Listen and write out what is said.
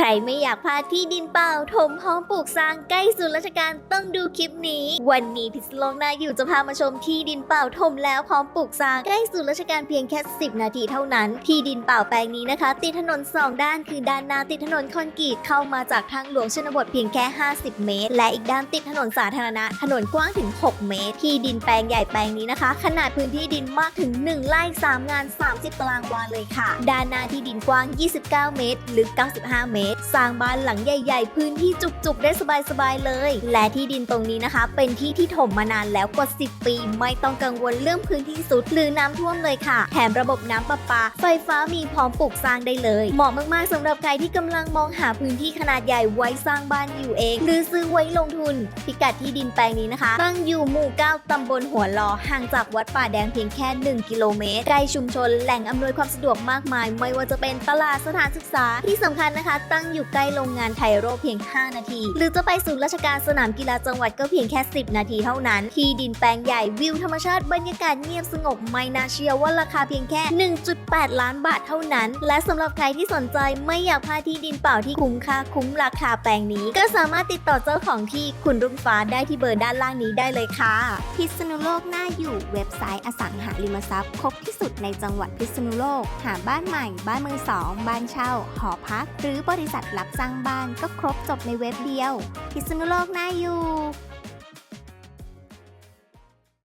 ใครไม่อยากพลาดที่ดินเปล่า ถมพร้อมปลูกสร้างใกล้ศูนย์ราชการต้องดูคลิปนี้ วันนี้พิษณุโลกนาอยู่จะพามาชมที่ดินเปล่าถมแล้วพร้อมปลูกสร้างใกล้ศูนย์ราชการเพียงแค่ 10 นาทีเท่านั้น ที่ดินเปล่าแปลงนี้นะคะ ติดถนน 2 ด้านคือด้านหน้าติดถนนคอนกรีตเข้ามาจากทางหลวงชนบทเพียงแค่ 50 เมตร และอีกด้านติดถนนสาธารณะ ถนนกว้างถึง 6 เมตร ที่ดินแปลงใหญ่แปลงนี้นะคะ ขนาดพื้นที่ดินมากถึง 1ไร่3งาน 30 ตารางวาเลยค่ะ ด้านหน้าที่ดินกว้าง 29 เมตรลึก 95 เมตรสร้างบ้านหลังใหญ่ ๆ พื้นที่จุกๆ ได้สบายๆเลย และที่ดินตรงนี้นะคะ เป็นที่ที่ถมมานานแล้วกว่า 10 ปี ไม่ต้องกังวลเรื่องพื้นที่สุดหรือน้ำท่วมเลยค่ะ แถมระบบน้ำประปา ไฟฟ้ามีพร้อมปลูกสร้างได้เลย เหมาะมากๆสำหรับใครที่กำลังมองหาพื้นที่ขนาดใหญ่ไว้สร้างบ้านอยู่เอง หรือซื้อไว้ลงทุน พิกัดที่ดินแปลงนี้นะคะ ตั้งอยู่หมู่ 9ตำบลหัวลอ ห่างจากวัดป่าแดงเพียงแค่ 1 กิโลเมตรใกล้ชุมชนแหล่งอำนวยความสะดวกมากมาย ไม่ว่าจะเป็นตลาดสถานศึกษาที่สำคัญนะคะตั้งอยู่ใกล้โรงงานไทโรเพียง 5 นาที หรือจะไปศูนย์ราชการสนามกีฬาจังหวัดก็เพียงแค่ 10 นาทีเท่านั้น ที่ดินแปลงใหญ่วิวธรรมชาติบรรยากาศเงียบสงบไม่น่าเชื่อว่าราคาเพียงแค่ 1.8 ล้านบาทเท่านั้น และสำหรับใครที่สนใจไม่อยากพลาดที่ดินเปล่าที่คุ้มค่าคุ้มราคาแปลงนี้ ก็สามารถติดต่อเจ้าของที่คุณรุ่งฟ้าได้ที่เบอร์ด้านล่างนี้ได้เลยค่ะ พิษณุโลกน่าอยู่เว็บไซต์อสังหาริมทรัพย์ครบที่สุดในจังหวัดพิษณุโลก หาบ้านใหม่ บ้านมือสองบ้านเช่า หอพัก หรือบริษัทรับสร้างบ้านก็ครบจบในเว็บเดียวพิษณุโลกน่าอยู่